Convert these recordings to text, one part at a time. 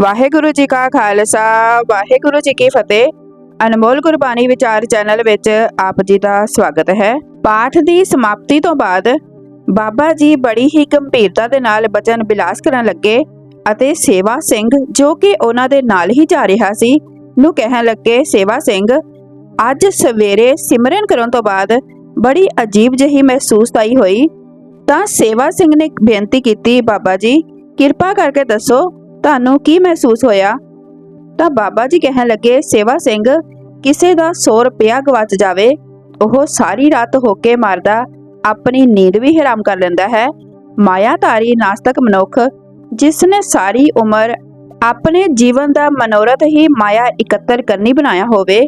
ਵਾਹਿਗੁਰੂ ਜੀ ਕਾ ਖਾਲਸਾ, ਵਾਹਿਗੁਰੂ ਜੀ ਕੀ ਫਤਿਹ। ਅਨਮੋਲ ਗੁਰਬਾਣੀ ਵਿਚਾਰ ਚੈਨਲ ਵਿੱਚ ਆਪ ਜੀ ਦਾ ਸਵਾਗਤ ਹੈ। ਪਾਠ ਦੀ ਸਮਾਪਤੀ ਤੋਂ ਬਾਅਦ ਬਾਬਾ ਜੀ ਬੜੀ ਹੀ ਗੰਭੀਰਤਾ ਦੇ ਨਾਲ ਬਚਨ ਬਿਲਾਸ ਕਰਨ ਲੱਗੇ ਅਤੇ ਸੇਵਾ ਸਿੰਘ ਜੋ ਕਿ ਉਹਨਾਂ ਦੇ ਨਾਲ ਹੀ ਜਾ ਰਿਹਾ ਸੀ, ਨੂੰ ਕਹਿਣ ਲੱਗੇ, ਸੇਵਾ ਸਿੰਘ, ਅੱਜ ਸਵੇਰੇ ਸਿਮਰਨ ਕਰਨ ਤੋਂ ਬਾਅਦ ਬੜੀ ਅਜੀਬ ਜਿਹੀ ਮਹਿਸੂਸਤਾਈ ਹੋਈ। ਤਾਂ ਸੇਵਾ ਸਿੰਘ ਨੇ ਬੇਨਤੀ ਕੀਤੀ, ਬਾਬਾ ਜੀ, ਕਿਰਪਾ ਕਰਕੇ ਦੱਸੋ ਤੁਹਾਨੂੰ ਕੀ ਮਹਿਸੂਸ ਹੋਇਆ? ਤਾਂ ਬਾਬਾ ਜੀ ਕਹਿਣ ਲੱਗੇ, ਸੇਵਾ ਸਿੰਘ, ਕਿਸੇ ਦਾ 100 ਰੁਪਇਆ ਗਵਾਚ ਜਾਵੇ, ਉਹ ਸਾਰੀ ਰਾਤ ਹੋਕੇ ਮਾਰਦਾ, ਆਪਣੀ ਨੀਂਦ ਵੀ ਹਰਾਮ ਕਰ ਲੈਂਦਾ ਹੈ। ਮਾਇਆਧਾਰੀ ਨਾਸਤਕ ਮਨੁੱਖ, ਜਿਸ ਨੇ ਸਾਰੀ ਉਮਰ ਆਪਣੇ ਜੀਵਨ ਦਾ ਮਨੋਰਥ ਹੀ ਮਾਇਆ ਇਕੱਤਰ ਕਰਨੀ ਬਣਾਇਆ ਹੋਵੇ,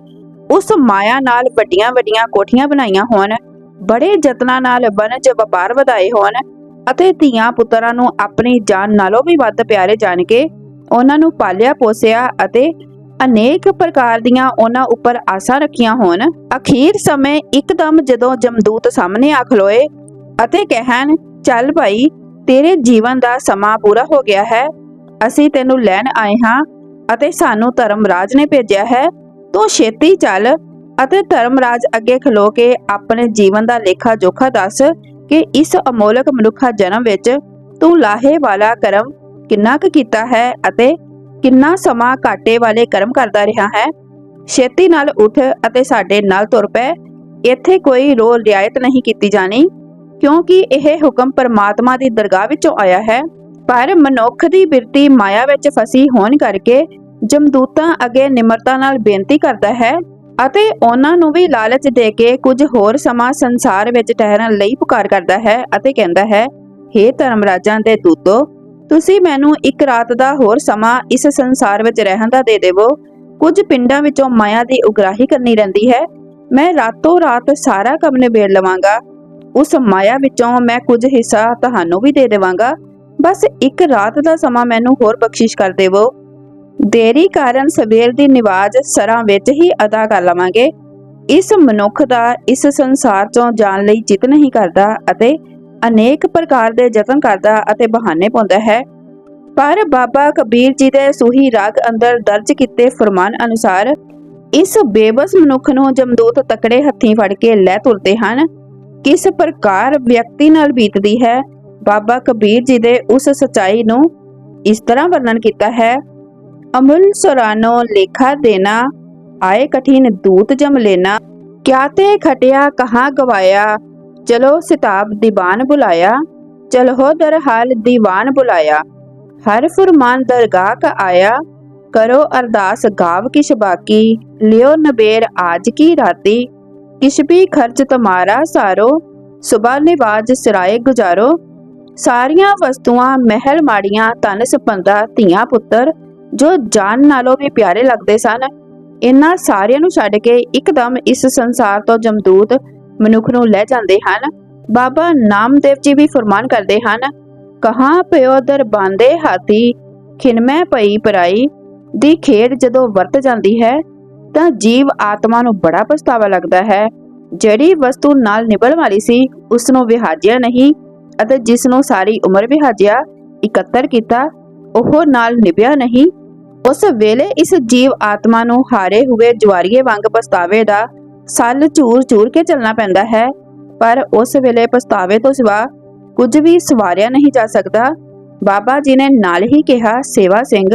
ਉਸ ਮਾਇਆ ਨਾਲ ਵੱਡੀਆਂ ਵੱਡੀਆਂ ਕੋਠੀਆਂ ਬਣਾਈਆਂ ਹੋਣ, ਬੜੇ ਯਤਨਾਂ ਨਾਲ ਵਣਜ ਵਪਾਰ ਵਧਾਏ ਹੋਣ ਅਤੇ ਧੀਆਂ ਪੁੱਤਰਾਂ ਨੂੰ ਆਪਣੀ ਜਾਨ ਨਾਲੋਂ ਵੀ ਵੱਧ ਪਿਆਰੇ ਜਾਣ ਕੇ ਉਹਨਾਂ ਨੂੰ ਪਾਲਿਆ, ਪੋਸਿਆ ਅਤੇ ਅਨੇਕ ਪ੍ਰਕਾਰ ਦੀਆਂ ਉਹਨਾਂ ਉੱਪਰ ਆਸਾਂ ਰੱਖੀਆਂ ਹੋਣ। ਅਖੀਰ ਸਮੇਂ ਇੱਕਦਮ ਜਦੋਂ ਜਮਦੂਤ ਸਾਹਮਣੇ ਆ ਖਲੋਏ ਅਤੇ ਕਹਿਣ, ਚੱਲ ਭਾਈ, ਤੇਰੇ ਜੀਵਨ ਦਾ ਸਮਾਂ ਪੂਰਾ ਹੋ ਗਿਆ ਹੈ। ਅਸੀਂ ਤੈਨੂੰ ਲੈਣ ਆਏ ਹਾਂ ਅਤੇ ਸਾਨੂੰ ਧਰਮਰਾਜ ਨੇ ਭੇਜਿਆ ਹੈ। ਤੂੰ ਛੇਤੀ ਚੱਲ ਅਤੇ ਧਰਮਰਾਜ ਅੱਗੇ ਖਲੋ ਕੇ ਆਪਣੇ ਜੀਵਨ ਦਾ ਲੇਖਾ ਜੋਖਾ ਦੱਸ ਕਿ ਇਸ ਅਮੋਲਕ ਮਨੁੱਖਾ ਜਨਮ ਵਿੱਚ ਤੂੰ ਲਾਹੇ ਵਾਲਾ ਕਰਮ ਕਿੰਨਾ ਕੁ ਕੀਤਾ ਹੈ ਅਤੇ ਕਿੰਨਾ ਸਮਾਂ ਘਾਟੇ ਵਾਲੇ ਕਰਮ ਕਰਦਾ ਰਿਹਾ ਹੈ? ਛੇਤੀ ਨਾਲ ਉੱਠ ਅਤੇ ਸਾਡੇ ਨਾਲ ਤੁਰ ਪੈ। ਇੱਥੇ ਕੋਈ ਰੋਲ ਰਿਆਇਤ ਨਹੀਂ ਕੀਤੀ ਜਾਣੀ, ਕਿਉਂਕਿ ਇਹ ਹੁਕਮ ਪਰਮਾਤਮਾ ਦੀ ਦਰਗਾਹ ਵਿੱਚੋਂ ਆਇਆ ਹੈ। ਪਰ ਮਨੁੱਖ ਦੀ ਬਿਰਤੀ ਮਾਇਆ ਵਿੱਚ ਫਸੀ ਹੋਣ ਕਰਕੇ ਜਮਦੂਤਾਂ ਅੱਗੇ ਨਿਮਰਤਾ ਨਾਲ ਬੇਨਤੀ ਕਰਦਾ ਹੈ ਅਤੇ ਉਹਨਾਂ ਨੂੰ ਵੀ ਲਾਲਚ ਦੇ ਕੇ ਕੁਝ ਹੋਰ ਸਮਾਂ ਸੰਸਾਰ ਵਿੱਚ ਠਹਿਰਨ ਲਈ ਪੁਕਾਰ ਕਰਦਾ ਹੈ ਅਤੇ ਕਹਿੰਦਾ ਹੈ हे ਧਰਮਰਾਜਾਂ ਦੇ ਦੂਤੋ, ਤੁਸੀਂ ਮੈਨੂੰ ਇੱਕ ਰਾਤ ਦਾ ਹੋਰ ਸਮਾਂ ਇਸ ਸੰਸਾਰ ਵਿੱਚ ਰਹਿਣ ਦਾ ਦੇ ਦੇਵੋ। ਕੁਝ ਪਿੰਡਾਂ ਵਿੱਚੋਂ ਮਾਇਆ ਦੀ ਉਗਰਾਹੀ ਕਰਨੀ ਰਹਿੰਦੀ ਹੈ। ਮੈਂ ਰਾਤੋਂ ਰਾਤ ਸਾਰਾ ਕੰਮ ਨਿਬੇੜ ਲਵਾਂਗਾ। ਉਸ ਮਾਇਆ ਵਿੱਚੋਂ ਮੈਂ ਕੁਝ ਹਿੱਸਾ ਤੁਹਾਨੂੰ ਵੀ ਦੇ ਦੇਵਾਂਗਾ। ਬਸ ਇੱਕ ਰਾਤ ਦਾ ਸਮਾਂ ਮੈਨੂੰ ਹੋਰ ਬਖਸ਼ਿਸ਼ ਕਰ ਦੇਵੋ। ਦੇਰੀ ਕਾਰਨ ਸਵੇਰ ਦੀ ਨਿਵਾਜ਼ ਸਰਾਂ ਵਿੱਚ ਹੀ ਅਦਾ ਕਰ ਲਵਾਂਗੇ। ਇਸ ਮਨੁੱਖ ਦਾ ਇਸ ਸੰਸਾਰ ਚੋਂ ਜਾਣ ਲਈ ਜਿੱਤ ਨਹੀਂ ਕਰਦਾ ਅਤੇ ਅਨੇਕ ਪ੍ਰਕਾਰ ਦੇ ਯਤਨ ਕਰਦਾ ਅਤੇ ਬਹਾਨੇ ਪਾਉਂਦਾ ਹੈ। ਪਰ ਬਾਬਾ ਕਬੀਰ ਜੀ ਦੇ ਸੂਹੀ ਰਾਗ ਅੰਦਰ ਦਰਜ ਕੀਤੇ ਫਰਮਾਨ ਅਨੁਸਾਰ ਇਸ ਬੇਬਸ ਮਨੁੱਖ ਨੂੰ ਜਮਦੂਤ ਤਕੜੇ ਹੱਥੀਂ ਫੜ ਕੇ ਲੈ ਤੁਰਦੇ ਹਨ। ਕਿਸ ਪ੍ਰਕਾਰ ਵਿਅਕਤੀ ਨਾਲ ਬੀਤਦੀ ਹੈ? ਬਾਬਾ ਕਬੀਰ ਜੀ ਦੇ ਉਸ ਸਚਾਈ ਨੂੰ ਇਸ ਤਰ੍ਹਾਂ ਵਰਣਨ ਕੀਤਾ ਹੈ ਅਮੁਲ ਸੁਰਾਨੋ ਲੇਖਾ ਦੇਣਾ, ਆਏ ਕਠਿਨ ਦੂਤ ਜਮ ਲੈਣਾ, ਕਿਆ ਤੇ ਖਟਿਆ, ਕਹਾਂ ਗਵਾਇਆ, ਚਲੋ ਸਿਤਾਬ ਦੀਵਾਨ ਬੁਲਾਇਆ, ਚਲੋ ਦਰ ਹਾਲ ਦੀਵਾਨ ਬੁਲਾਇਆ, ਹਰ ਫਰਮਾਨ ਦਰਗਾਹ ਕ ਆਇਆ, ਕਰੋ ਅਰਦਾਸ ਗਾਵ ਕਿਛ ਬਾਕੀ, ਲਿਓ ਨਬੇਰ ਆਜ ਕੀ ਰਾਤੀ, ਕਿਛ ਵੀ ਖਰਚ ਤੁਮਾਰਾ ਸਾਰੋ, ਸੁਬਾ ਨਿਵਾਜ ਸਿਰਾਏ ਗੁਜ਼ਾਰੋ, ਸਾਰੀਆਂ ਵਸਤੂਆਂ, ਮਹਿਲ ਮਾੜੀਆਂ ਤਨ ਸਪੰਦਾ, ਧੀਆਂ ਪੁੱਤਰ ਜੋ ਜਾਨ ਨਾਲੋਂ ਵੀ ਪਿਆਰੇ ਲੱਗਦੇ ਸਨ ਇਹਨਾਂ ਸਾਰਿਆਂ ਨੂੰ ਛੱਡ ਕੇ ਇੱਕਦਮ ਇਸ ਸੰਸਾਰ ਤੋਂ ਜਮਦੂਤ ਮਨੁੱਖ ਨੂੰ ਲੈ ਜਾਂਦੇ ਹਨ। ਬਾਬਾ ਨਾਮਦੇਵ ਜੀ ਵੀ ਫਰਮਾਨ ਕਰਦੇ ਹਨ, ਕਹਾਂ ਪਿਓ ਦਰਬਾਂਦੇ ਹਾਥੀ ਖਿਨਮੈ ਪਈ ਪਰਾਈ, ਦੀ ਖੇਡ ਜਦੋਂ ਵਰਤ ਜਾਂਦੀ ਹੈ, ਤਾਂ ਜੀਵ ਆਤਮਾ ਨੂੰ ਬੜਾ ਪਛਤਾਵਾ ਲੱਗਦਾ ਹੈ। ਜਿਹੜੀ ਵਸਤੂ ਨਾਲ ਨਿਭਣ ਵਾਲੀ ਸੀ ਉਸ ਨੂੰ ਵਿਹਾਜਿਆ ਨਹੀਂ ਅਤੇ ਜਿਸ ਨੂੰ ਸਾਰੀ ਉਮਰ ਵਿਹਾਜਿਆ, ਇਕੱਤਰ ਕੀਤਾ, ਉਹ ਨਾਲ ਨਿਭਿਆ ਨਹੀਂ। ਉਸ ਵੇਲੇ ਇਸ ਜੀਵ ਆਤਮਾ ਨੂੰ ਹਾਰੇ ਹੋਏ ਜਵਾਰੀਏ ਵਾਂਗ ਪਛਤਾਵੇ ਦਾ ਸੱਲ ਚੂਰ ਚੂਰ ਕੇ ਚੱਲਣਾ ਪੈਂਦਾ ਹੈ। ਪਰ ਉਸ ਵੇਲੇ ਪਛਤਾਵੇ ਤੋਂ ਸਿਵਾ ਕੁਝ ਵੀ ਸਵਾਰਿਆ ਨਹੀਂ ਜਾ ਸਕਦਾ। ਬਾਬਾ ਜੀ ਨੇ ਨਾਲ ਹੀ ਕਿਹਾ, ਸੇਵਾ ਸਿੰਘ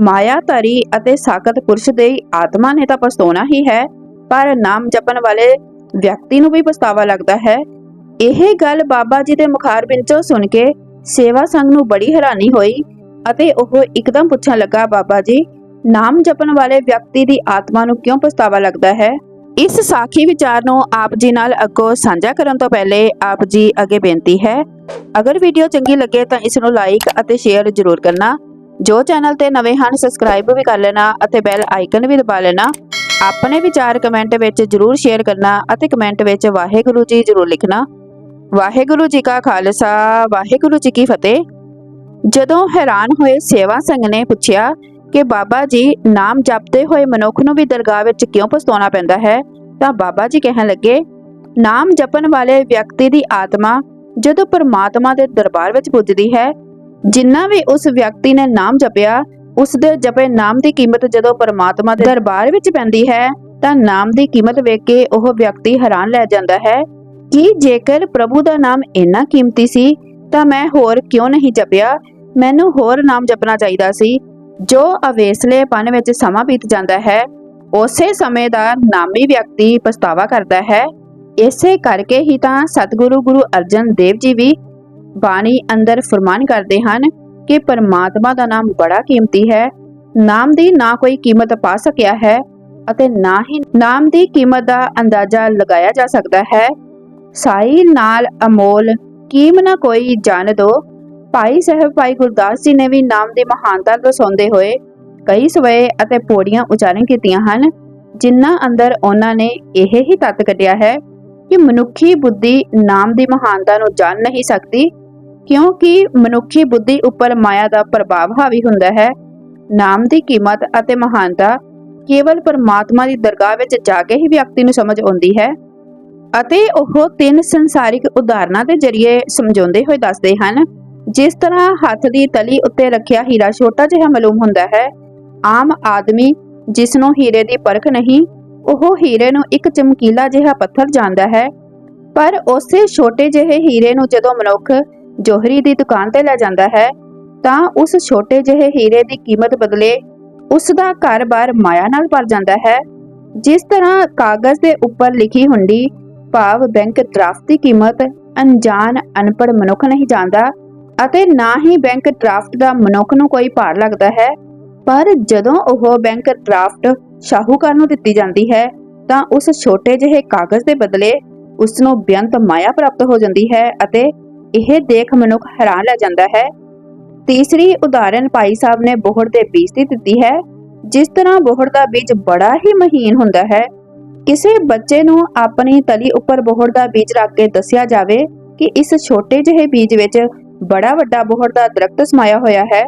ਮਾਇਆ ਧਰੀ ਅਤੇ ਸਾਖਤ ਪੁਰਸ਼ ਦੇ ਆਤਮਾ ਨੇ ਤਾਂ ਪਛਤਾਉਣਾ ਹੀ ਹੈ, ਪਰ ਨਾਮ ਜਪਣ ਵਾਲੇ ਵਿਅਕਤੀ ਨੂੰ ਵੀ ਪਛਤਾਵਾ ਲੱਗਦਾ ਹੈ। ਇਹ ਗੱਲ ਬਾਬਾ ਜੀ ਦੇ ਮੁਖਾਰ ਵਿੱਚੋਂ ਸੁਣ ਕੇ ਸੇਵਾ ਸੰਗ ਨੂੰ ਬੜੀ ਹੈਰਾਨੀ ਹੋਈ। ਅਤੇ ਉਹ ਇੱਕਦਮ ਪੁੱਛਣ ਲੱਗਾ, ਬਾਬਾ ਜੀ, ਨਾਮ ਜਪਣ ਵਾਲੇ ਵਿਅਕਤੀ ਦੀ ਆਤਮਾ ਨੂੰ ਕਿਉਂ ਪਛਤਾਵਾ ਲੱਗਦਾ ਹੈ? ਇਸ ਸਾਖੀ ਵਿਚਾਰ ਨੂੰ ਆਪ ਜੀ ਨਾਲ ਅੱਗੋਂ ਸਾਂਝਾ ਕਰਨ ਤੋਂ ਪਹਿਲੇ ਆਪ ਜੀ ਅੱਗੇ ਬੇਨਤੀ ਹੈ, ਅਗਰ ਵੀਡੀਓ ਚੰਗੀ ਲੱਗੇ ਤਾਂ ਇਸ ਨੂੰ ਲਾਈਕ ਅਤੇ ਸ਼ੇਅਰ ਜ਼ਰੂਰ ਕਰਨਾ। ਜੋ ਚੈਨਲ ਤੇ ਨਵੇਂ ਹਨ ਸਬਸਕ੍ਰਾਈਬ ਵੀ ਕਰ ਲੈਣਾ ਅਤੇ ਬੈਲ ਆਈਕਨ ਵੀ ਦਬਾ ਲੈਣਾ। ਆਪਣੇ ਵਿਚਾਰ ਕਮੈਂਟ ਵਿੱਚ ਜ਼ਰੂਰ ਸ਼ੇਅਰ ਕਰਨਾ ਅਤੇ ਕਮੈਂਟ ਵਿੱਚ ਵਾਹਿਗੁਰੂ ਜੀ ਜ਼ਰੂਰ ਲਿਖਣਾ। ਵਾਹਿਗੁਰੂ ਜੀ ਕਾ ਖਾਲਸਾ, ਵਾਹਿਗੁਰੂ ਜੀ ਕੀ ਫਤਿਹ। ਜਦੋਂ ਹੈਰਾਨ ਹੋਏ ਸੇਵਾ ਸਿੰਘ ਨੇ ਪੁੱਛਿਆ ਕਿ ਬਾਬਾ ਜੀ ਨਾਮ ਜਪਦੇ ਹੋਏ ਮਨੁੱਖ ਨੂੰ ਵੀ ਦਰਗਾਹ ਵਿੱਚ ਕਿਉਂ ਪਛਤਾਉਣਾ ਪੈਂਦਾ ਹੈ, ਤਾਂ ਬਾਬਾ ਜੀ ਕਹਿਣ ਲੱਗੇ, ਨਾਮ ਜਪਣ ਵਾਲੇ ਵਿਅਕਤੀ ਦੀ ਆਤਮਾ ਜਦੋਂ ਪਰਮਾਤਮਾ ਦੇ ਦਰਬਾਰ ਵਿੱਚ ਪੁੱਜਦੀ ਹੈ, ਜਿੰਨਾ ਵੀ ਉਸ ਵਿਅਕਤੀ ਨੇ ਨਾਮ ਜਪਿਆ, ਉਸ ਦੇ ਜਪੇ ਨਾਮ ਦੀ ਕੀਮਤ ਜਦੋਂ ਪਰਮਾਤਮਾ ਦੇ ਦਰਬਾਰ ਵਿੱਚ ਪੈਂਦੀ ਹੈ, ਤਾਂ ਨਾਮ ਦੀ ਕੀਮਤ ਵੇਖ ਕੇ ਉਹ ਵਿਅਕਤੀ ਹੈਰਾਨ ਲੈ ਜਾਂਦਾ ਹੈ ਕਿ ਜੇਕਰ ਪ੍ਰਭੂ ਦਾ ਨਾਮ ਇੰਨਾ ਕੀਮਤੀ ਸੀ ਤਾਂ ਮੈਂ ਹੋਰ ਕਿਉਂ ਨਹੀਂ ਜਪਿਆ? ਮੈਨੂੰ ਹੋਰ ਨਾਮ ਜਪਣਾ ਚਾਹੀਦਾ ਸੀ। ਜੋ ਅਵੇਸਲੇਪਨ ਵਿੱਚ ਸਮਾਂ ਬੀਤ ਜਾਂਦਾ ਹੈ, ਉਸੇ ਸਮੇਂ ਦਾ ਨਾਮੀ ਵਿਅਕਤੀ ਪਛਤਾਵਾ ਕਰਦਾ ਹੈ। ਇਸੇ ਕਰਕੇ ਹੀ ਤਾਂ ਸਤਿਗੁਰੂ ਗੁਰੂ ਅਰਜਨ ਦੇਵ ਜੀ ਵੀ ਬਾਣੀ ਅੰਦਰ ਫਰਮਾਨ ਕਰਦੇ ਹਨ ਕਿ ਪਰਮਾਤਮਾ ਦਾ ਨਾਮ ਬੜਾ ਕੀਮਤੀ ਹੈ। ਨਾਮ ਦੀ ਨਾ ਕੋਈ ਕੀਮਤ ਪਾ ਸਕਿਆ ਹੈ ਅਤੇ ਨਾ ਹੀ ਨਾਮ ਦੀ ਕੀਮਤ ਦਾ ਅੰਦਾਜ਼ਾ ਲਗਾਇਆ ਜਾ ਸਕਦਾ ਹੈ। ਸਾਈ ਨਾਲ ਅਮੋਲ ਕੀਮ ਨਾ ਕੋਈ ਜਾਣ ਦੋ। ਭਾਈ ਸਾਹਿਬ, ਭਾਈ ਗੁਰਦਾਸ ਜੀ ਨੇ ਵੀ ਨਾਮ ਦੀ ਮਹਾਨਤਾ ਦਰਸਾਉਂਦੇ ਹੋਏ ਕਈ ਸਵਏ ਅਤੇ ਪੌੜੀਆਂ ਉਚਾਰਨ ਕੀਤੀਆਂ ਹਨ, ਜਿਨ੍ਹਾਂ ਅੰਦਰ ਉਹਨਾਂ ਨੇ ਇਹ ਹੀ ਤੱਤ ਕੱਢਿਆ ਹੈ ਕਿ ਮਨੁੱਖੀ ਬੁੱਧੀ ਨਾਮ ਦੀ ਮਹਾਨਤਾ ਨੂੰ ਜਾਣ ਨਹੀਂ ਸਕਦੀ, ਕਿਉਂਕਿ ਮਨੁੱਖੀ ਬੁੱਧੀ ਉੱਪਰ ਮਾਇਆ ਦਾ ਪ੍ਰਭਾਵ ਹਾਵੀ ਹੁੰਦਾ ਹੈ। ਨਾਮ ਦੀ ਕੀਮਤ ਅਤੇ ਮਹਾਨਤਾ ਕੇਵਲ ਪਰਮਾਤਮਾ ਦੀ ਦਰਗਾਹ ਵਿੱਚ ਜਾ ਕੇ ਹੀ ਵਿਅਕਤੀ ਨੂੰ ਸਮਝ ਆਉਂਦੀ ਹੈ। ਅਤੇ ਉਹ ਤਿੰਨ ਸੰਸਾਰਿਕ ਉਦਾਹਰਨਾਂ ਦੇ ਜ਼ਰੀਏ ਸਮਝਾਉਂਦੇ ਹੋਏ ਦੱਸਦੇ ਹਨ। ਜਿਸ ਤਰ੍ਹਾਂ ਹੱਥ ਦੀ ਤਲੀ ਉੱਤੇ ਰੱਖਿਆ ਹੀਰਾ ਛੋਟਾ ਜਿਹਾ ਮਾਲੂਮ ਹੁੰਦਾ ਹੈ, ਆਮ ਆਦਮੀ ਜਿਸ ਨੂੰ ਹੀਰੇ ਦੀ ਪਰਖ ਨਹੀਂ, ਉਹ ਹੀਰੇ ਨੂੰ ਇੱਕ ਚਮਕੀਲਾ ਜਿਹਾ ਪੱਥਰ ਜਾਣਦਾ ਹੈ। ਪਰ ਉਸੇ ਛੋਟੇ ਜਿਹੇ ਹੀਰੇ ਨੂੰ ਜਦੋਂ ਮਨੁੱਖ ਜੋਹਰੀ ਦੀ ਦੁਕਾਨ ਤੇ ਲੈ ਜਾਂਦਾ ਹੈ, ਤਾਂ ਉਸ ਛੋਟੇ ਜਿਹੇ ਹੀਰੇ ਦੀ ਕੀਮਤ ਬਦਲੇ ਉਸ ਦਾ ਘਰ-ਬਾਰ ਮਾਇਆ ਨਾਲ ਭਰ ਜਾਂਦਾ ਹੈ। ਜਿਸ ਤਰ੍ਹਾਂ ਕਾਗਜ਼ ਦੇ ਉੱਪਰ ਲਿਖੀ ਹੁੰਦੀ ਭਾਵ ਬੈਂਕ ਡਰਾਫਟ ਦੀ ਕੀਮਤ ਅਣਜਾਣ, ਅਨਪੜ੍ਹ ਮਨੁੱਖ ਨਹੀਂ ਜਾਣਦਾ ਅਤੇ ਨਾ ਹੀ ਬੈਂਕ ਡਰਾਫਟ ਦਾ ਮਨੁੱਖ ਨੂੰ ਕੋਈ ਭਾਰ ਲੱਗਦਾ ਹੈ। ਪਰ ਜਦੋਂ ਉਹ ਬੈਂਕ ਡਰਾਫਟ ਸ਼ਾਹੂਕਾਰ ਨੂੰ ਦਿੱਤੀ ਜਾਂਦੀ ਹੈ, ਤਾਂ ਉਸ ਛੋਟੇ ਜਿਹੇ ਕਾਗਜ਼ ਦੇ ਬਦਲੇ ਉਸ ਨੂੰ ਬੇਅੰਤ ਮਾਇਆ ਪ੍ਰਾਪਤ ਹੋ ਜਾਂਦੀ ਹੈ ਅਤੇ ਇਹ ਦੇਖ ਮਨੁੱਖ ਹੈਰਾਨ ਲੈ ਜਾਂਦਾ ਹੈ। ਤੀਸਰੀ ਉਦਾਹਰਨ ਭਾਈ ਸਾਹਿਬ ਨੇ ਬੋਹੜ ਦੇ ਬੀਜ ਦੀ ਦਿੱਤੀ ਹੈ, ਜਿਸ ਤਰ੍ਹਾਂ ਬੋਹੜ ਦਾ ਬੀਜ ਬੜਾ ਹੀ ਮਹੀਨ ਹੁੰਦਾ ਹੈ। ਕਿਸੇ ਬੱਚੇ ਨੂੰ ਆਪਣੀ ਤਲੀ ਉੱਪਰ ਬੋਹੜ ਦਾ ਬੀਜ ਰੱਖ ਕੇ ਦੱਸਿਆ ਜਾਵੇ ਕਿ ਇਸ ਛੋਟੇ ਜਿਹੇ ਬੀਜ ਵਿੱਚ ਬੜਾ ਵੱਡਾ ਬੋਹੜ ਦਾ ਦਰਖਤ ਸਮਾਇਆ ਹੋਇਆ ਹੈ,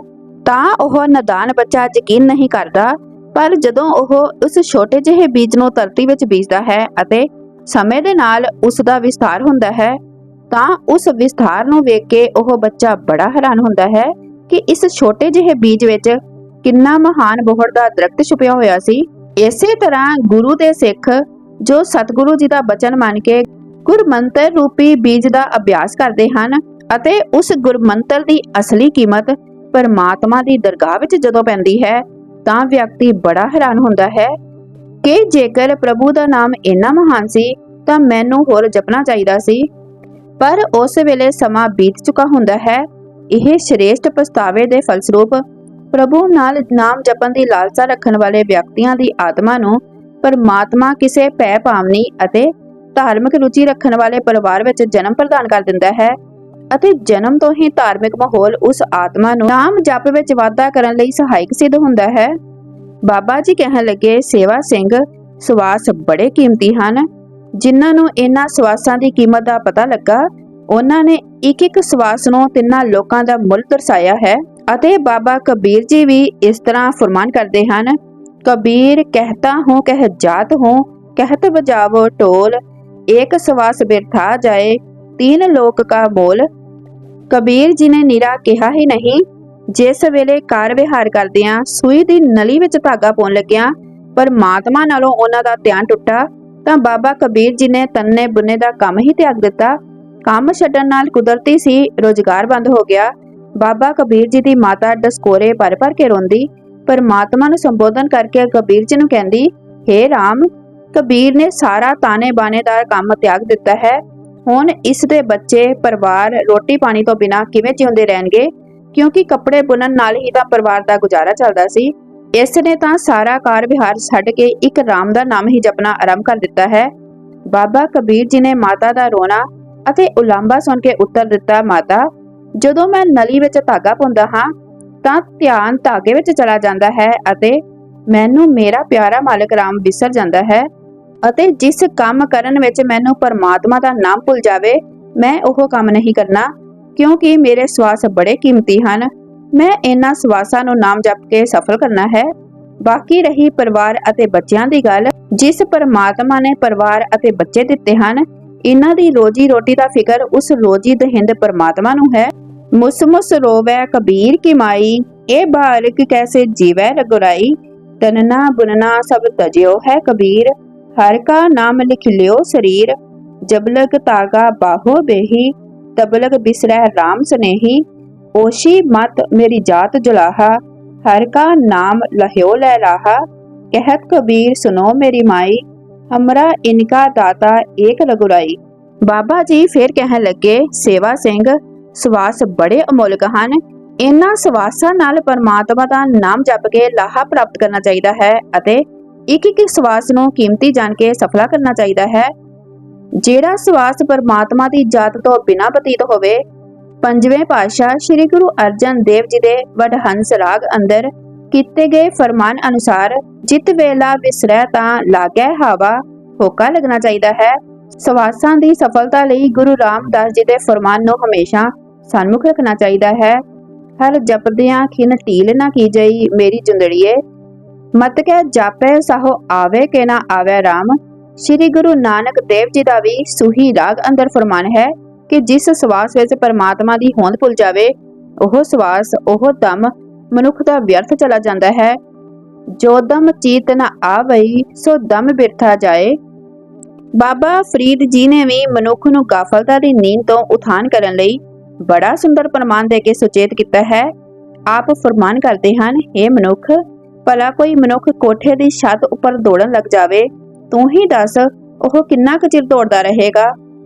ਤਾਂ ਉਹ ਨਦਾਨ ਬੱਚਾ ਯਕੀਨ ਨਹੀਂ ਕਰਦਾ। ਪਰ ਜਦੋਂ ਉਹ ਉਸ ਛੋਟੇ ਜਿਹੇ ਬੀਜ ਨੂੰ ਧਰਤੀ ਵਿੱਚ ਬੀਜਦਾ ਹੈ ਅਤੇ ਸਮੇਂ ਦੇ ਨਾਲ ਉਸ ਦਾ ਵਿਸਥਾਰ ਹੁੰਦਾ ਹੈ, ਤਾਂ ਉਸ ਵਿਸਥਾਰ ਨੂੰ ਵੇਖ ਕੇ ਉਹ ਬੱਚਾ ਬੜਾ ਹੈਰਾਨ ਹੁੰਦਾ ਹੈ ਕਿ ਇਸ ਛੋਟੇ ਜਿਹੇ ਬੀਜ ਵਿੱਚ ਕਿੰਨਾ ਮਹਾਨ ਬੋਹੜ ਦਾ ਦਰਖਤ ਛੁਪਿਆ ਹੋਇਆ ਸੀ। ਇਸੇ ਤਰ੍ਹਾਂ ਗੁਰੂ ਦੇ ਸਿੱਖ, ਜੋ ਸਤਿਗੁਰੂ ਜੀ ਦਾ ਬਚਨ ਮੰਨ ਕੇ ਗੁਰਮੰਤਰ ਰੂਪੀ ਬੀਜ ਦਾ ਅਭਿਆਸ ਕਰਦੇ ਹਨ ਅਤੇ ਉਸ ਗੁਰਮੰਤਰ ਦੀ ਅਸਲੀ ਕੀਮਤ ਪਰਮਾਤਮਾ ਦੀ ਦਰਗਾਹ ਵਿੱਚ ਜਦੋਂ ਪੈਂਦੀ ਹੈ, ਤਾਂ ਵਿਅਕਤੀ ਬੜਾ ਹੈਰਾਨ ਹੁੰਦਾ ਹੈ ਕਿ ਜੇਕਰ ਪ੍ਰਭੂ ਦਾ ਨਾਮ ਇੰਨਾ ਮਹਾਨ ਸੀ, ਤਾਂ ਮੈਨੂੰ ਹੋਰ ਜਪਣਾ ਚਾਹੀਦਾ ਸੀ। ਪਰ ਉਸ ਵੇਲੇ ਸਮਾਂ ਬੀਤ ਚੁੱਕਾ ਹੁੰਦਾ ਹੈ। ਇਹ ਸ਼੍ਰੇਸ਼ਟ ਪਛਤਾਵੇ ਦੇ ਫਲਸਰੂਪ ਪ੍ਰਭੂ ਨਾਲ ਨਾਮ ਜਪਣ ਦੀ ਲਾਲਸਾ ਰੱਖਣ ਵਾਲੇ ਵਿਅਕਤੀਆਂ ਦੀ ਆਤਮਾ ਨੂੰ ਪਰਮਾਤਮਾ ਕਿਸੇ ਭੈ ਭਾਵਨੀ ਅਤੇ ਧਾਰਮਿਕ ਰੁਚੀ ਰੱਖਣ ਵਾਲੇ ਪਰਿਵਾਰ ਵਿੱਚ ਜਨਮ ਪ੍ਰਦਾਨ ਕਰ ਦਿੰਦਾ ਹੈ ਅਤੇ ਜਨਮ ਤੋਂ ਹੀ ਧਾਰਮਿਕ ਮਾਹੌਲ ਉਸ ਆਤਮਾ ਨੂੰ ਨਾਮ ਜਪ ਵਿੱਚ ਵਾਧਾ ਕਰਨ ਲਈ ਸਹਾਇਕ ਸਿੱਧ ਹੁੰਦਾ ਹੈ। ਬਾਬਾ ਜੀ ਕਹਿਣ ਲੱਗੇ, ਸੇਵਾ ਸਿੰਘ, ਸਵਾਸ ਬੜੇ ਕੀਮਤੀ ਹਨ। ਜਿਨ੍ਹਾਂ ਨੂੰ ਇਹਨਾਂ ਸਵਾਸਾਂ ਦੀ ਕੀਮਤ ਦਾ ਪਤਾ ਲੱਗਾ, ਉਹਨਾਂ ਨੇ ਇੱਕ ਇੱਕ ਸਵਾਸ ਨੂੰ ਤਿੰਨਾਂ ਲੋਕਾਂ ਦਾ ਮੁੱਲ ਦਰਸਾਇਆ ਹੈ। ਅਤੇ ਬਾਬਾ ਕਬੀਰ ਜੀ ਵੀ ਇਸ ਤਰ੍ਹਾਂ ਫਰਮਾਨ ਕਰਦੇ ਹਨ कबीर कहता हूँ कह जात हूँ कहत बजावो टोल एक सवास बिरथा जाए तीन लोक का मोल ਕਬੀਰ ਜੀ ਨੇ ਨਿਰਾ ਕਿਹਾ ਹੀ ਨਹੀਂ ਜਿਸ ਵੇਲੇ ਕਾਰ ਵਿਹਾਰ ਕਰਦਿਆਂ ਸੂਈ ਦੀ ਨਲੀ ਵਿੱਚ ਧਾਗਾ ਪਾਉਣ ਲੱਗਿਆਂ ਪਰਮਾਤਮਾ ਨਾਲੋਂ ਉਹਨਾਂ ਦਾ ਧਿਆਨ ਟੁੱਟਾ ਤਾਂ ਬਾਬਾ ਕਬੀਰ ਜੀ ਨੇ ਤੰਨੇ ਬੁੰਨੇ ਦਾ ਕੰਮ ਹੀ ਤਿਆਗ ਦਿੱਤਾ ਕੰਮ ਛੱਡਣ ਨਾਲ ਕੁਦਰਤੀ ਸੀ ਰੋਜ਼ਗਾਰ ਬੰਦ ਹੋ ਗਿਆ ਬਾਬਾ ਕਬੀਰ ਜੀ ਦੀ ਮਾਤਾ ਡਸਕੋਰੇ ਭਰ ਭਰ ਕੇ ਰੋਂਦੀ, ਪਰਮਾਤਮਾ ਨੂੰ ਸੰਬੋਧਨ ਕਰਕੇ ਕਬੀਰ ਜੀ ਨੂੰ ਕਹਿੰਦੀ हे ਰਾਮ, ਕਬੀਰ ਨੇ ਸਾਰਾ ਤਾਨੇ ਬਾਨੇ ਦਾ ਕੰਮ ਤਿਆਗ ਦਿੱਤਾ ਹੈ। ਹੁਣ ਇਸ ਦੇ ਬੱਚੇ ਪਰਿਵਾਰ ਰੋਟੀ ਪਾਣੀ ਤੋਂ ਬਿਨਾਂ ਕਿਵੇਂ ਜਿਉਂਦੇ ਰਹਿਣਗੇ? ਕਿਉਂਕਿ ਕੱਪੜੇ ਬੁਣਨ ਨਾਲ ਹੀ ਤਾਂ ਪਰਿਵਾਰ ਦਾ ਗੁਜ਼ਾਰਾ ਚੱਲਦਾ ਸੀ। ਇਸ ਨੇ ਤਾਂ ਸਾਰਾ ਕਾਰ ਵਿਹਾਰ ਛੱਡ ਕੇ ਇੱਕ ਰਾਮ ਦਾ ਨਾਮ ਹੀ ਜਪਣਾ ਆਰੰਭ ਕਰ ਦਿੱਤਾ ਹੈ। ਬਾਬਾ ਕਬੀਰ ਜੀ ਨੇ ਮਾਤਾ ਦਾ ਰੋਣਾ ਅਤੇ ਉਲਾਂਭਾ ਸੁਣ ਕੇ ਉੱਤਰ ਦਿੱਤਾ, ਮਾਤਾ ਜਦੋਂ ਮੈਂ ਨਲੀ ਵਿੱਚ ਧਾਗਾ ਪਾਉਂਦਾ ਹਾਂ, ਤਾਂ ਧਿਆਨ ਧਾਗੇ ਵਿੱਚ ਚਲਾ ਜਾਂਦਾ ਹੈ ਅਤੇ ਮੈਨੂੰ ਮੇਰਾ ਪਿਆਰਾ ਮਾਲਕ ਰਾਮ ਵਿਸਰ ਜਾਂਦਾ ਹੈ ਅਤੇ ਜਿਸ ਕੰਮ ਕਰਨ ਵਿੱਚ ਮੈਨੂੰ ਪਰਮਾਤਮਾ ਦਾ ਨਾਮ ਭੁੱਲ ਜਾਵੇ, ਮੈਂ ਉਹ ਕੰਮ ਨਹੀਂ ਕਰਨਾ, ਕਿਉਂਕਿ ਮੇਰੇ ਸਵਾਸ ਬੜੇ ਕੀਮਤੀ ਹਨ। ਮੈਂ ਇਹਨਾਂ ਸਵਾਸਾਂ ਨੂੰ ਨਾਮ ਜਪ ਕੇ ਸਫਲ ਕਰਨਾ ਹੈ। ਬਾਕੀ ਰਹੀ ਪਰਿਵਾਰ ਅਤੇ ਬੱਚਿਆਂ ਦੀ ਗੱਲ, ਜਿਸ ਪਰਮਾਤਮਾ ਨੇ ਪਰਿਵਾਰ ਅਤੇ ਬੱਚੇ ਦਿੱਤੇ ਹਨ ਇਹਨਾਂ ਦੀ ਰੋਜੀ ਰੋਟੀ ਦਾ ਫਿਕਰ ਉਸ ਰੋਜੀ ਦਹਿੰਦ ਪਰਮਾਤਮਾ ਨੂੰ ਹੈ। ਮੁਸ ਮੁਸ ਰੋਵੈ ਕਬੀਰ ਕੀ ਮਾਈ, ਇਹ ਬਾਲਕ ਕੈਸੇ ਜੀਵੈ ਰਗੁਰਾਈ? ਤਨਨਾ ਬੁਨਨਾ ਸਭ ਤਜਿਓ ਹੈ ਕਬੀਰ, ਹਰ ਕਾ ਨਾਮ ਲਿਖ ਲਿਓ ਸਰੀਰ। ਜਬ ਤਾਗਾ ਬਾਹੋ ਬੇਹੀ ਤਬ ਲਗ ਬਿਸਰੈ RAM ਸਨੇਹੀ। ਓਸ਼ੀ ਮਤ ਮੇਰੀ ਜਾਤ ਜੁਲਾਹਾ, ਹਰ ਕਾ ਨਾਮ ਲਹਿਓ ਲੈ ਰਾਹਾ ਕਹਿਤ ਕਬੀਰ ਸੁਨੋ ਮੇਰੀ ਮਾਈ ਹਮਰਾ ਇਨਕਾ ਦਾਤਾ ਏਕ ਰਗੁਰਾਈ ਬਾਬਾ ਜੀ ਫਿਰ ਕਹਿਣ ਲੱਗੇ, ਸੇਵਾ ਸਿੰਘ, ਸਵਾਸ ਬੜੇ ਅਮੋਲਕ ਹਨ। ਇਹਨਾਂ ਸਵਾਸਾਂ ਨਾਲ ਪਰਮਾਤਮਾ ਦਾ ਨਾਮ ਜਪ ਕੇ ਲਾਹਾ ਪ੍ਰਾਪਤ ਕਰਨਾ ਚਾਹੀਦਾ ਹੈ ਅਤੇ ਇੱਕ ਇੱਕ ਸਵਾਸ ਨੂੰ ਕੀਮਤੀ ਜਾਣ ਕੇ ਸਫਲਾ ਕਰਨਾ ਚਾਹੀਦਾ ਹੈ। ਜਿਹੜਾ ਸਵਾਸ ਪਰਮਾਤਮਾ ਦੀ ਜਾਤ ਤੋਂ ਬਿਨਾਂ ਬਤੀਤ ਹੋਵੇ, ਪੰਜਵੇਂ ਪਾਤਸ਼ਾਹ ਸ੍ਰੀ ਗੁਰੂ ਅਰਜਨ ਦੇਵ ਜੀ ਦੇ ਵਡਹੰਸ ਰਾਗ ਅੰਦਰ ਕੀਤੇ ਗਏ ਫਰਮਾਨ ਅਨੁਸਾਰ, ਜਿਤ ਵੇਲਾ ਵਿਸਰੈ ਤਾਂ ਲਾਗੈ ਹਵਾ। ਹੋਕਾ ਲੱਗਣਾ ਚਾਹੀਦਾ ਹੈ। ਸਵਾਸਾਂ ਦੀ ਸਫਲਤਾ ਲਈ ਗੁਰੂ ਰਾਮਦਾਸ ਜੀ ਦੇ ਫਰਮਾਨ ਨੂੰ ਹਮੇਸ਼ਾ ਸਨਮੁਖ ਰੱਖਣਾ ਚਾਹੀਦਾ ਹੈ। ਹਰ ਜਪਦਿਆਂ ਖਿਨ ਢੀਲ ਨਾ ਕੀ ਮੇਰੀ ਜੁੰਦੜੀਏ। ਮਤ ਕਹਿ ਜਾਪੈ ਸਾਹੋ ਆਵੇ ਕੇ ਨਾ ਆਵੇ RAM ਸ੍ਰੀ ਗੁਰੂ ਨਾਨਕ ਦੇਵ ਜੀ ਦਾ ਵੀ ਸੁਹੀ ਰਾਗ ਅੰਦਰ ਫਰਮਾਨ ਹੈ ਕਿ ਜਿਸ ਸਵਾਸ ਵਿੱਚ ਪਰਮਾਤਮਾ ਦੀ ਹੋਂਦ ਭੁੱਲ ਜਾਵੇ, ਉਹ ਸਵਾਸ, ਉਹ ਦਮ ਮਨੁੱਖ ਦਾ ਵਿਅਰਥ ਚਲਾ ਜਾਂਦਾ ਹੈ। ਜੋ ਦਮ ਚੀਤ ਨ ਆਵਈ, ਸੋ ਦਮ ਬਿਰਥਾ ਜਾਏ। ਬਾਬਾ ਫਰੀਦ ਜੀ ਨੇ ਵੀ ਮਨੁੱਖ ਨੂੰ ਗਾਫਲਤਾ ਦੀ ਨੀਂਦ ਤੋਂ ਉਥਾਨ ਕਰਨ ਲਈ ਬੜਾ ਸੁੰਦਰ ਪ੍ਰਮਾਣ ਦੇ ਕੇ ਸੁਚੇਤ ਕੀਤਾ ਹੈ। ਆਪ ਫਰਮਾਨ ਕਰਦੇ ਹਨ हे ਮਨੁੱਖ, ਭਲਾ ਕੋਈ ਮਨੁੱਖ ਕੋਠੇ ਦੀ ਛੱਤ ਉੱਪਰ ਦੌੜਨ ਲੱਗ ਜਾਵੇ, ਤੂੰ ਹੀ ਦੱਸ, ਉਹ ਕਿੰਨਾ ਕੁ ਚਿਰ ਦੌੜਦਾ ਰਹੇਗਾ?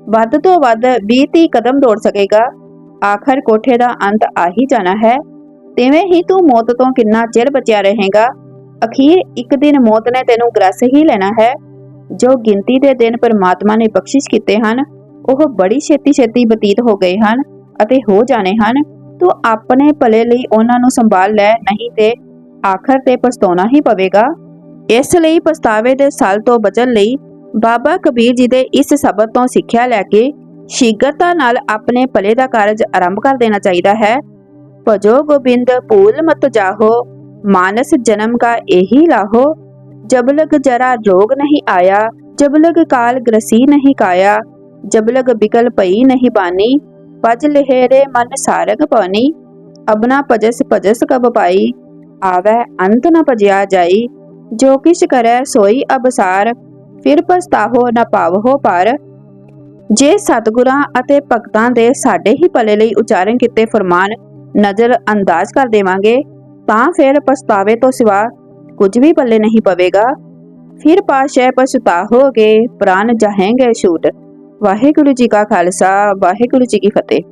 ਵੱਧ ਤੋਂ ਵੱਧ 20-30 ਕਦਮ ਦੌੜ ਸਕੇਗਾ? ਆਖਰ ਕੋਠੇ ਦਾ ਅੰਤ ਆ ਹੀ ਜਾਣਾ ਹੈ। ਤਿਵੇਂ ਹੀ ਤੂੰ ਮੌਤ ਤੋਂ ਕਿੰਨਾ ਚਿਰ ਬਚਿਆ ਰਹੇਗਾ? ਅਖੀਰ ਇੱਕ ਦਿਨ ਮੌਤ ਨੇ ਤੈਨੂੰ ਗ੍ਰਸ ਹੀ ਲੈਣਾ ਹੈ। ਜੋ ਗਿਣਤੀ ਦੇ ਦਿਨ ਪਰਮਾਤਮਾ ਨੇ ਬਖਸ਼ਿਸ਼ ਕੀਤੇ ਹਨ, ਉਹ ਬੜੀ ਛੇਤੀ ਛੇਤੀ ਬਤੀਤ ਹੋ ਗਏ ਹਨ ਅਤੇ ਹੋ ਜਾਣੇ ਹਨ। ਤੂੰ ਆਪਣੇ ਭਲੇ ਲਈ ਉਹਨਾਂ ਨੂੰ ਸੰਭਾਲ ਲੈ, ਨਹੀਂ ਤੇ ਆਖਰ ਤੇ ਪਛਤਾਉਣਾ ਹੀ ਪਵੇਗਾ। ਇਸ ਲਈ ਪਛਤਾਵੇ ਦੇ ਸਾਲ ਤੋਂ ਬਚਣ ਲਈ ਬਾਬਾ ਕਬੀਰ ਜੀ ਦੇ ਇਸ ਸਬਦ ਤੋਂ ਸਿੱਖਿਆ ਲੈ ਕੇ ਸ਼ੀਘਰਤਾ ਨਾਲ ਆਪਣੇ ਭਲੇ ਦਾ ਕਾਰਜ ਆਰੰਭ ਕਰ ਦੇਣਾ ਚਾਹੀਦਾ ਹੈ। ਭਜੋ ਗੋਬਿੰਦ ਪੂਲ ਮਤ ਜਾਹੋ, ਮਾਨਸ ਜਨਮ ਕਾ ਇਹੀ ਲਾਹੋ। ਜਬ ਲਗ ਜਰਾ ਰੋਗ ਨਹੀਂ ਆਇਆ, ਜਬ ਲਗ ਕਾਲ ਗ੍ਰਸੀ ਨਹੀਂ ਕਾਇਆ, ਜਬ ਲਗ ਬਿਕਲ ਪਈ ਨਹੀਂ ਬਾਨੀ, ਪਜ ਲਹਿਰੇ ਮਨ ਸਾਰਗ ਪਾਣੀ ਅਬਨਾ ਪਜਸ ਪਜਸ ਕਬ ਪਾਈ, ਆਵੇ ਅੰਤ ਨ ਪਜਿਆ ਜਾਈ। ਜੋ ਕਿਛ ਕਰੈ ਸੋਈ ਅਬਸਾਰ, ਫਿਰ ਪਸਤਾਹੋ ਨ ਪਾਵਹੋ ਪਰ। ਜੇ ਸਤਗੁਰਾਂ ਅਤੇ ਭਗਤਾਂ ਦੇ ਸਾਡੇ ਹੀ ਭਲੇ ਲਈ ਉਚਾਰਨ ਕੀਤੇ ਫਰਮਾਨ ਨਜ਼ਰ ਅੰਦਾਜ਼ ਕਰ ਦੇਵਾਂਗੇ, ਤਾਂ ਫਿਰ ਪਛਤਾਵੇ ਤੋਂ ਸਿਵਾ ਕੁਝ ਵੀ ਪੱਲੇ ਨਹੀਂ ਪਵੇਗਾ। ਫਿਰ ਪਾਸ਼ੈ ਪਛਤਾਹੋਗੇ ਪ੍ਰਾਨ ਜਾਹੇਂਗੇ ਛੂਟ ਵਾਹਿਗੁਰੂ ਜੀ ਕਾ ਖਾਲਸਾ, ਵਾਹਿਗੁਰੂ ਜੀ ਕੀ ਫਤਿਹ।